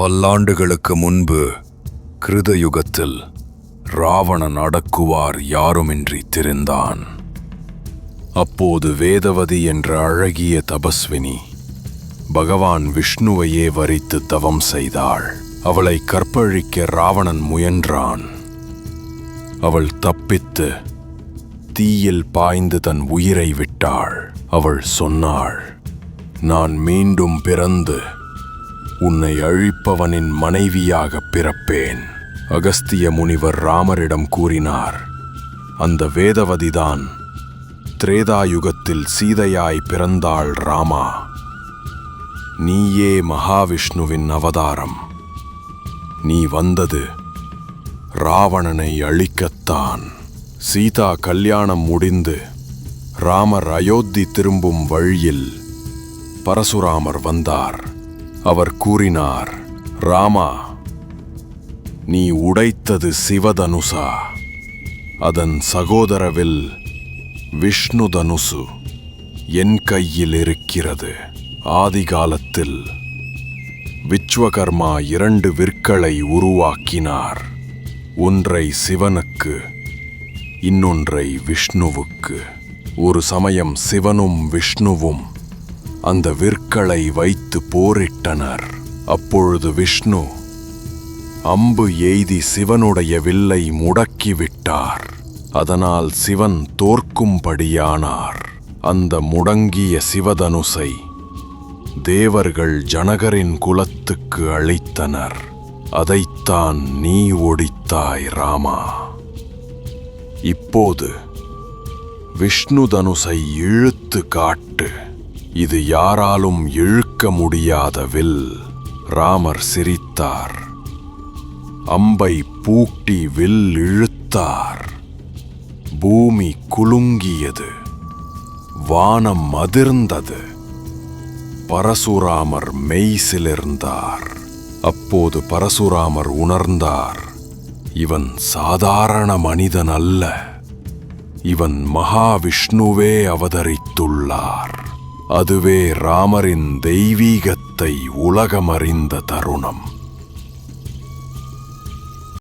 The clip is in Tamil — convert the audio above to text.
பல்லாண்டுகளுக்கு முன்பு கிருதயுகத்தில் ராவணன் அடக்குவார் யாருமின்றி திரிந்தான். அப்போது வேதவதி என்ற அழகிய தபஸ்வினி பகவான் விஷ்ணுவையே வரித்து தவம் செய்தாள். அவளை கற்பழிக்க ராவணன் முயன்றான். அவள் தப்பித்து தீயில் பாய்ந்து தன் உயிரை விட்டாள். அவள் சொன்னாள் நான் மீண்டும் பிறந்து உன்னை அழிப்பவனின் மனைவியாக பிறப்பேன். அகஸ்திய முனிவர் ராமரிடம் கூறினார் அந்த வேதவதிதான் திரேதாயுகத்தில் சீதையாய் பிறந்தாள் ராமா. நீயே மகாவிஷ்ணுவின் அவதாரம். நீ வந்தது ராவணனை அழிக்கத்தான். சீதா கல்யாணம் முடிந்து ராமர் அயோத்தி திரும்பும் வழியில் பரசுராமர் வந்தார். அவர் கூறினார் ராமா நீ உடைத்தது சிவதனுசா? அதன் சகோதரவில் விஷ்ணு தனுசு என் கையில் இருக்கிறது. ஆதிகாலத்தில் விஸ்வகர்மா இரண்டு விற்களை உருவாக்கினார். ஒன்றை சிவனுக்கு இன்னொன்றை விஷ்ணுவுக்கு. ஒரு சமயம் சிவனும் விஷ்ணுவும் அந்த விற்களை வைத்து போரிட்டனர். அப்பொழுது விஷ்ணு அம்பு எய்தி சிவனுடைய வில்லை முடக்கிவிட்டார். அதனால் சிவன் தோற்கும்படியானார். அந்த முடங்கிய சிவதனுசை தேவர்கள் ஜனகரின் குலத்துக்கு அளித்தனர். அதைத்தான் நீ ஒடித்தாய் ராமா. இப்போது விஷ்ணு தனுசை இழுத்து காட்டு. இது யாராலும் இழுக்க முடியாத வில் ராமர் சிரித்தார். அம்பை பூட்டி வில் இழுத்தார். பூமி குலுங்கியது. வானம் அதிர்ந்தது. பரசுராமர் மெய்சிலிருந்தார் அப்போது பரசுராமர் உணர்ந்தார். இவன் சாதாரண மனிதன் அல்ல. இவன் மகாவிஷ்ணுவே அவதரித்துள்ளார். அதுவே ராமரின் தெய்வீகத்தை உலகமறிந்த தருணம்.